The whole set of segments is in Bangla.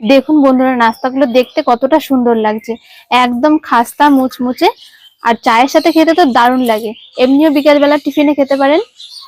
দেখুন বন্ধুরা, নাস্তাগুলো দেখতে কতটা সুন্দর লাগছে। একদম খাস্তা, মুচমুচে, আর চায়ের সাথে খেতে তো দারুণ লাগে। এমনিও বিকালবেলা টিফিনে খেতে পারেন।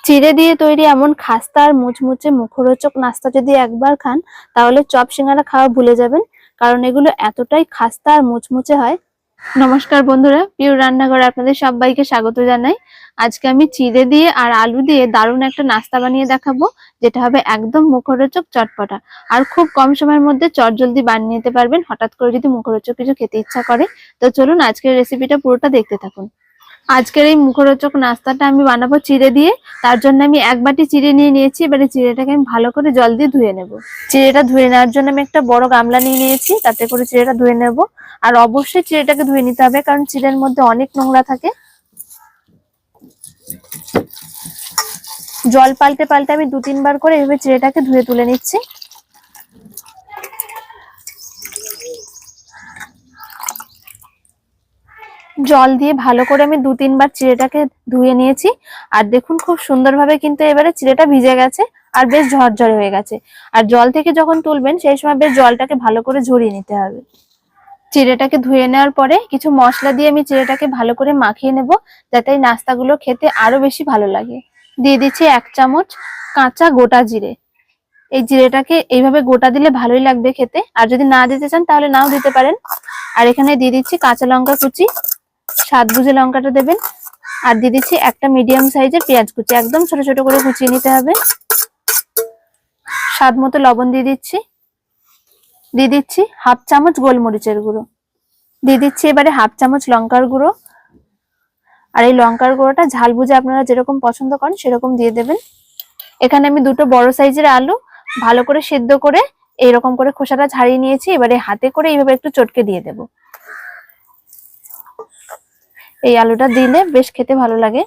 চিড়ে দিয়ে তৈরি এমন খাস্তা আর মুচমুচে মুখরোচক নাস্তা যদি একবার খান, তাহলে চপ সিঙ্গারা খাওয়া ভুলে যাবেন, কারণ এগুলো এতটাই খাস্তা আর মুচমুচে হয়। নমস্কার বন্ধুরা, প্রিয় রান্নাঘরে আপনাদের সবাইকে স্বাগত জানাই। আজকে আমি চিড়ে দিয়ে আর আলু দিয়ে দারুণ একটা নাস্তা বানিয়ে দেখাবো, যেটা হবে একদম মুখরোচক চটপটা। আর খুব কম সময়ের মধ্যে চট জলদি বানিয়ে নিতে পারবেন, হঠাৎ করে যদি মুখরোচক কিছু খেতে ইচ্ছা করে। তো চলুন আজকের রেসিপিটা পুরোটা দেখতে থাকুন। আজকের এই মুখরোচক নাস্তাটা আমি বানাবো চিড়ে দিয়ে। তার জন্য আমি এক বাটি চিড়ে নিয়ে নিয়েছি। এবারে চিড়েটাকে আমি ভালো করে জল দিয়ে ধুয়ে নেব। চিড়েটা ধুয়ে নেওয়ার জন্য আমি একটা বড় গামলা নিয়ে নিয়েছি। তাতে করে চিড়েটা ধুয়ে নেব। আর অবশ্যই চিড়েটাকে ধুয়ে নিতে হবে, কারণ চিড়ের মধ্যে অনেক নোংরা থাকে। জল পাল্টে পাল্টে আমি দু তিনবার করে এভাবে চিড়েটাকে ধুয়ে তুলে নিচ্ছি। জল দিয়ে ভালো করে আমি দু তিনবার চিড়েটাকে ধুয়ে নিয়েছি। আর দেখুন খুব সুন্দরভাবে কিন্তু এবারে চিড়েটা ভিজে গেছে আর বেশ ঝরঝরে হয়ে গেছে। আর জল থেকে যখন তুলবেন সেই সময় বেশ জলটাকে ভালো করে ঝরিয়ে নিতে হবে। চিড়েটাকে ধুয়ে নেওয়ার পরে কিছু মশলা দিয়ে আমি চিড়েটাকে ভালো করে মাখিয়ে নেব যাতে এই নাস্তাগুলো খেতে আরও বেশি ভালো লাগে। দিয়ে দিচ্ছি এক চামচ কাঁচা গোটা জিরে। এই জিরেটাকে এইভাবে গোটা দিলে ভালোই লাগবে খেতে। আর যদি না দিতে চান তাহলে নাও দিতে পারেন। আর এখানে দিয়ে দিচ্ছি কাঁচা লঙ্কা কুচি। স্বাদ বুঝে লঙ্কাটা দেবেন। আর দিয়ে দিচ্ছি একটা মিডিয়াম সাইজের পেঁয়াজ কুচি। একদম ছোট ছোট করে কুচিয়ে নিতে হবে। স্বাদ মতো লবণ দিয়ে দিচ্ছি। দিয়ে দিচ্ছি হাফ চামচ গোলমরিচের গুঁড়ো। দিয়ে দিচ্ছি এবারে হাফ চামচ লঙ্কার গুঁড়ো। আর এই লঙ্কার গুঁড়োটা ঝাল বুঝে আপনারা যেরকম পছন্দ করেন সেরকম দিয়ে দেবেন। এখানে আমি দুটো বড় সাইজের আলু ভালো করে সেদ্ধ করে এইরকম করে খোসাটা ছাড়িয়ে নিয়েছি। এবারে হাতে করে এইভাবে একটু চটকে দিয়ে দেব। এই আলুটা দিলে বেশ খেতে ভালো লাগে।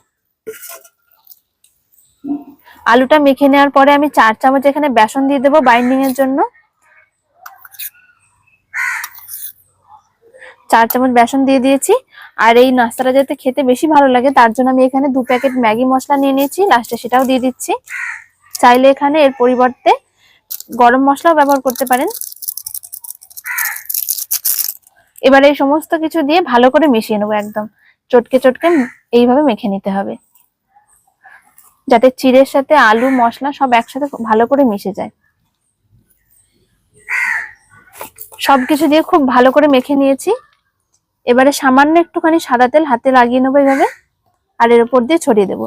আলুটা মেখে নেওয়ার পরে আমি চার চামচ এখানে বেসন দিয়ে দেবো বাইন্ডিং এর জন্য। চার চামচ বেসন দিয়ে দিয়েছি। আর এই নাস্তাটা যাতে খেতে বেশি ভালো লাগে, তার জন্য আমি এখানে দু প্যাকেট ম্যাগি মশলা নিয়ে নিয়েছি। লাস্টে সেটাও দিয়ে দিচ্ছি। চাইলে এখানে এর পরিবর্তে গরম মশলাও ব্যবহার করতে পারেন। এবার এই সমস্ত কিছু দিয়ে ভালো করে মিশিয়ে নেব একদম। চটকে চটকে এইভাবে মেখে নিতে হবে। যাতে চিড়ের সাথে আলু, মশলা সব একসাথে ভালো করে মিশে যায়। সবকিছু দিয়ে খুব ভালো করে মেখে নিয়েছি। এবারে সামান্য একটুখানি সাদা তেল হাতে লাগিয়ে নেব এইভাবে, আর এর উপর দিয়ে ছড়িয়ে দেবো।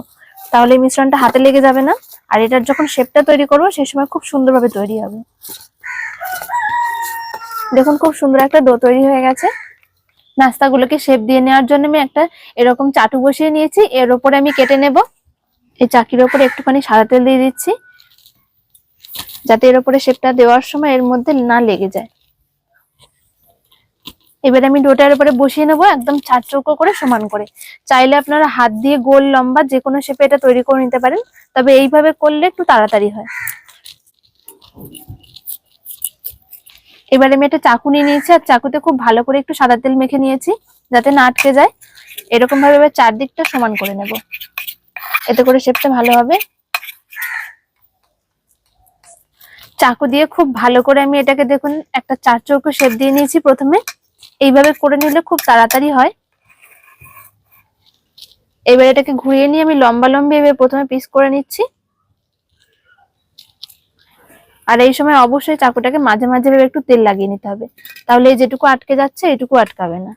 তাহলে মিশ্রণটা হাতে লেগে যাবে না, আর এটার যখন শেপটা তৈরি করব, সেই সময় খুব সুন্দরভাবে তৈরি হবে। দেখুন, খুব সুন্দর একটা ডো তৈরি হয়ে গেছে। নাস্তাগুলোকে শেপ দিয়ে নেওয়ার জন্য আমি একটা এরকম চাটু বসিয়ে নিয়েছি। এর উপরে আমি কেটে নেব। এই চাকির উপরে একটুখানি সাদা তেল দিয়ে দিচ্ছি। যাতে এর উপরে শেপটা দেওয়ার সময় এর মধ্যে না লেগে যায়। এবার আমি ডোটার উপরে বসিয়ে নেব একদম চার চৌকো করে সমান করে। চাইলে আপনারা হাত দিয়ে গোল, লম্বা যে কোনো শেপে এটা তৈরি করে নিতে পারেন। তবে এইভাবে করলে একটু তাড়াতাড়ি হয়। এবার আমি একটা চাকু নিয়ে নিয়েছি, আর চাকুতে খুব ভালো করে একটু সাদা তেল মেখে নিয়েছি, যাতে না আটকে যায়। এরকম ভাবে এবার চারদিকটা সমান করে নেব। এতে করে শেপটা ভালো হবে। চাকু দিয়ে খুব ভালো করে আমি এটাকে দেখুন, একটা চার চৌকো শেপ দিয়ে নিয়েছি প্রথমে। এইভাবে করে নিলে খুব তাড়াতাড়ি হয়। এবার এটাকে ঘুরিয়ে নিয়ে আমি লম্বা লম্বি এভাবে প্রথমে পিস করে নিচ্ছি। আর এই সময় অবশ্যই চাকুটাকে মাঝে মাঝে ভেবে একটু তেল লাগিয়ে নিতে হবে। তাহলে এই যেটুকু আটকে যাচ্ছে, এটুকু আটকাবে না।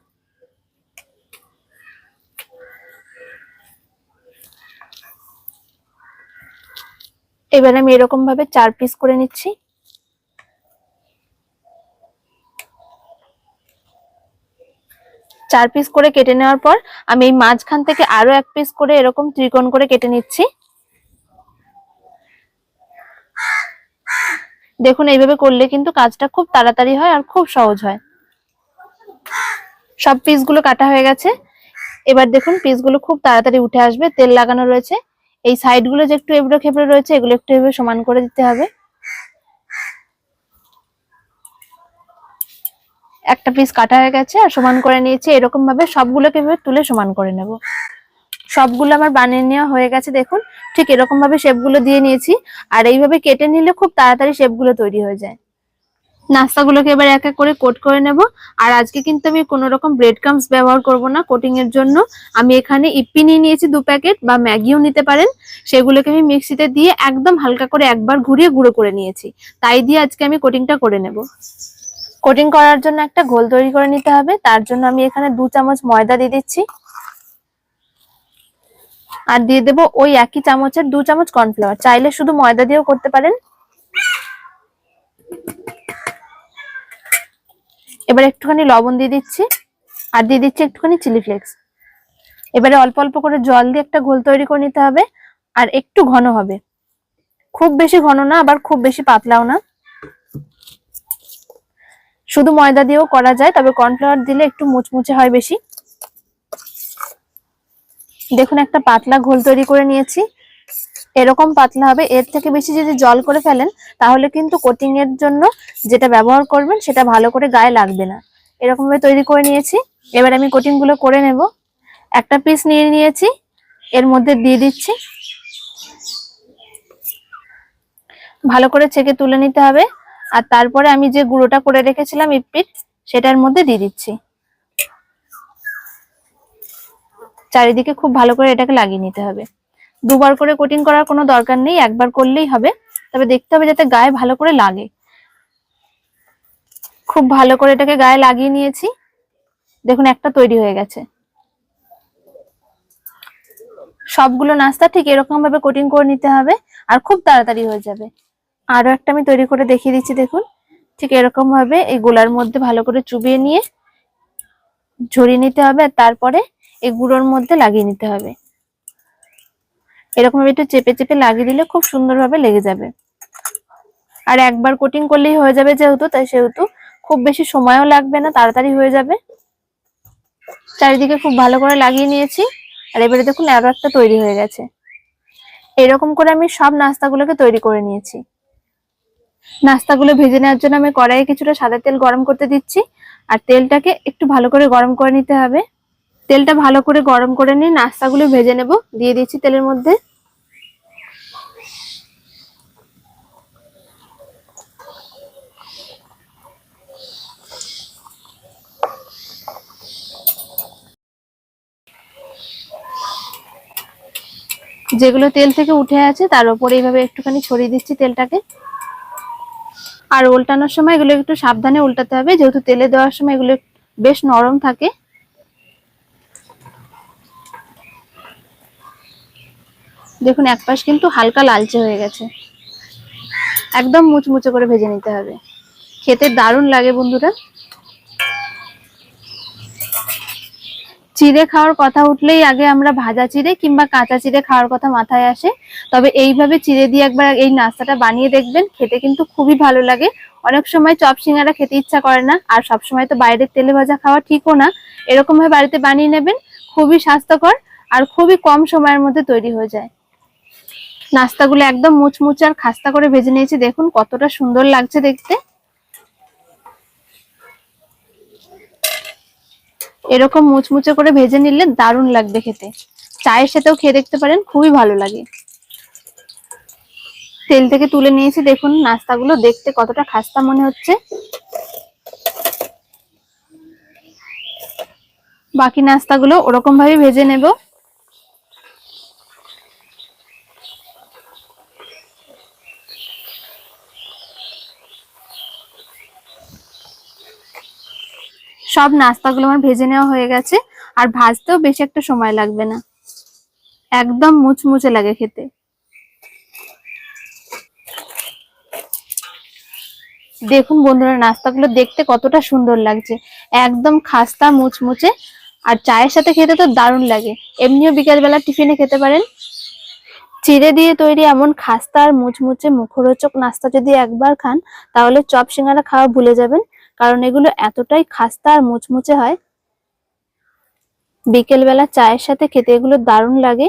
এবার আমি এরকম ভাবে চার পিস করে নিচ্ছি। চার পিস করে কেটে নেওয়ার পর আমি এই মাঝখান থেকে আরও এক পিস করে এরকম ত্রিকোণ করে কেটে নিচ্ছি। দেখুন, এইভাবে করলে কিন্তু কাজটা খুব তাড়াতাড়ি হয় আর খুব সহজ হয়। সব পিসগুলো কাটা হয়ে গেছে। এবার দেখুন পিসগুলো খুব তাড়াতাড়ি উঠে আসবে। তেল লাগানো রয়েছে। এই সাইডগুলো যে একটু এবড়ো খেবড়ো রয়েছে, এগুলো একটু এভাবে সমান করে দিতে হবে। একটা পিস কাটা হয়ে গেছে আর সমান করে নিয়েছি। এরকম ভাবে সবগুলোকে তুলে সমান করে নেব। সবগুলো আমার বানিয়ে নেওয়া হয়ে গেছে, দেখুন। ঠিক এরকম ভাবে শেপগুলো দিয়ে নিয়েছি। আর এইভাবে কেটে নিলে খুব তাড়াতাড়ি শেপগুলো তৈরি হয়ে যায়। নাস্তাগুলোকে এবার এক এক করে কোট করে নেব। আর আজকে কিন্তু আমি কোনো রকম ব্রেড ক্রামস ব্যবহার করব না কোটিং এর জন্য। আমি এখানে ইপ্পি নিয়ে নিয়েছি দু প্যাকেট, বা ম্যাগিও নিতে পারেন। সেগুলোকে আমি মিক্সিতে দিয়ে একদম হালকা করে একবার ঘুরিয়ে গুঁড়ো করে নিয়েছি। তাই দিয়ে আজকে আমি কোটিংটা করে নেব। কোটিং করার জন্য একটা ঘোল তৈরি করে নিতে হবে। তার জন্য আমি এখানে দু চামচ ময়দা দিয়ে দিচ্ছি। আর দিয়ে দেবো ওই একই চামচের দু চামচ কর্নফ্লাওয়ার। চাইলে শুধু ময়দা দিয়েও করতে পারেন। এবার একটুখানি লবণ দিয়ে দিচ্ছি। আর দিয়ে দিচ্ছি একটুখানি চিলি ফ্লেক্স। এবারে অল্প অল্প করে জল দিয়ে একটা ঘোল তৈরি করে নিতে হবে। আর একটু ঘন হবে। খুব বেশি ঘন না, আবার খুব বেশি পাতলাও না। শুধু ময়দা দিয়েও করা যায়, তবে কর্নফ্লাওয়ার দিলে একটু মুচমুচে হয় বেশি। দেখুন, একটা পাতলা ঘোল তৈরি করে নিয়েছি। এরকম পাতলা হবে। এর থেকে বেশি যদি জল করে ফেলেন, তাহলে কিন্তু কোটিং এর জন্য যেটা ব্যবহার করবেন, সেটা ভালো করে গায়ে লাগবে না। এরকম ভাবে তৈরি করে নিয়েছি। এবার আমি কোটিংগুলো করে নেব। একটা পিস নিয়ে নিয়েছি। এর মধ্যে দিয়ে দিচ্ছি। ভালো করে ছেঁকে তুলে নিতে হবে। আর তারপরে আমি যে গুঁড়োটা করে রেখেছিলাম ইপিট সেটার মধ্যে দিয়ে দিচ্ছি। চারিদিকে খুব ভালো করে এটাকে লাগিয়ে নিতে হবে। দুবার করে কোটিং করার কোনো দরকার নেই, একবার করলেই হবে। তবে দেখতে হবে যাতে গায়ে ভালো করে লাগে। খুব ভালো করে এটাকে গায়ে লাগিয়ে নিয়েছি। দেখুন, একটা তৈরি হয়ে গেছে। সবগুলো নাস্তা ঠিক এরকম ভাবে কোটিং করে নিতে হবে আর খুব তাড়াতাড়ি হয়ে যাবে। আরও একটা আমি তৈরি করে দেখিয়ে দিচ্ছি, দেখুন। ঠিক এরকম ভাবে এই গোলার মধ্যে ভালো করে চুবিয়ে নিয়ে ঝরিয়ে নিতে হবে আর তারপরে এই গুঁড়োর মধ্যে লাগিয়ে নিতে হবে। এরকম ভাবে একটু চেপে চেপে লাগিয়ে দিলে খুব সুন্দরভাবে লেগে যাবে। আর একবার কোটিং করলেই হয়ে যাবে যেহেতু, তাই সেহেতু খুব বেশি সময়ও লাগবে না, তাড়াতাড়ি হয়ে যাবে। চারিদিকে খুব ভালো করে লাগিয়ে নিয়েছি। আর এবারে দেখুন আরও একটা তৈরি হয়ে গেছে। এরকম করে আমি সব নাস্তাগুলোকে তৈরি করে নিয়েছি। নাস্তাগুলো ভেজে নেওয়ার জন্য আমি কড়াইয়ে কিছুটা সাদা তেল গরম করতে দিচ্ছি। আর তেলটাকে একটু ভালো করে গরম করে নিতে হবে। তেলটা ভালো করে গরম করে নিয়ে নাস্তাগুলো ভেজে নেব। দিয়ে দিচ্ছি তেলের মধ্যে। যেগুলো তেল থেকে উঠে আছে, তার উপরে এইভাবে একটুখানি ছড়িয়ে দিচ্ছি তেলটাকে। আর উল্টানোর সময় এগুলো একটু সাবধানে উল্টাতে হবে, যেহেতু তেলে দেওয়ার সময় এগুলো বেশ নরম থাকে। দেখুন, এক পাশ কিন্তু হালকা লালচে হয়ে গেছে। একদম মুচমুচে করে ভেজে নিতে হবে। খেতে দারুণ লাগে বন্ধুরা। চিড়ে খাওয়ার কথা উঠলেই আগে আমরা ভাজা চিড়ে কিংবা কাঁচা চিড়ে খাওয়ার কথা মাথায় আসে। তবে এইভাবে চিড়ে দিয়ে একবার এই নাস্তাটা বানিয়ে দেখবেন, খেতে কিন্তু খুবই ভালো লাগে। অনেক সময় চপ সিঙ্গারা খেতে ইচ্ছা করে না, আর সব সময় তো বাইরের তেলে ভাজা খাওয়া ঠিকও না। এরকমভাবে বাড়িতে বানিয়ে নেবেন, খুবই স্বাস্থ্যকর আর খুবই কম সময়ের মধ্যে তৈরি হয়ে যায়। নাস্তাগুলো একদম মুচমুচে আর খাস্তা করে ভেজে নিয়েছি। দেখুন কতটা সুন্দর লাগছে দেখতে। এরকম মুচমুচে করে ভেজে নিলে দারুণ লাগবে খেতে। চায়ের সাথেও খেয়ে দেখতে পারেন, খুবই ভালো লাগে। তেল থেকে তুলে নিয়েছি, দেখুন নাস্তাগুলো দেখতে কতটা খাস্তা মনে হচ্ছে। বাকি নাস্তাগুলো ওরকম ভাবে ভেজে নেব। সব নাস্তাগুলো আমার ভেজে নেওয়া হয়ে গেছে, আর ভাজতেও বেশি একটা সময় লাগবে না। একদম মুচমুচে লাগে খেতে। দেখুন বন্ধুরা, নাস্তাগুলো দেখতে কতটা সুন্দর লাগছে। একদম খাস্তা, মুচমুচে, আর চায়ের সাথে খেতে তো দারুণ লাগে। এমনিও বিকালবেলা টিফিনে খেতে পারেন। চিড়ে দিয়ে তৈরি এমন খাস্তা আর মুচমুচে মুখরোচক নাস্তা যদি একবার খান, তাহলে চপ সিঙ্গারা খাওয়া ভুলে যাবেন। কারণ এগুলো এতটাই খাস্তা আর মুচমুচে হয়। বিকেলবেলা চায়ের সাথে খেতে এগুলো দারুণ লাগে।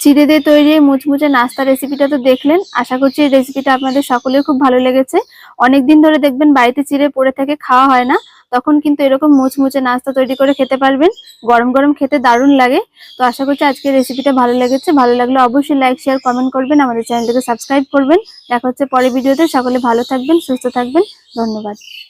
চিড়ে দিয়ে তৈরি মুচমুচে নাস্তা রেসিপিটা তো দেখলেন। আশা করছি এই রেসিপিটা আপনাদের সকলের খুব ভালো লেগেছে। অনেকদিন ধরে দেখবেন বাড়িতে চিড়ে পড়ে থেকে, খাওয়া হয় না। তখন কিন্তু এরকম মুচমুচে নাস্তা তৈরি করে খেতে পারবেন। গরম গরম খেতে দারুণ লাগে। তো আশা করছি আজকের রেসিপিটা ভালো লেগেছে। ভালো লাগলে অবশ্যই লাইক শেয়ার কমেন্ট করবেন। আমাদের চ্যানেলটাকে সাবস্ক্রাইব করবেন। দেখা হচ্ছে পরে ভিডিওতে সকলে ভালো থাকবেন, সুস্থ থাকবেন। ধন্যবাদ।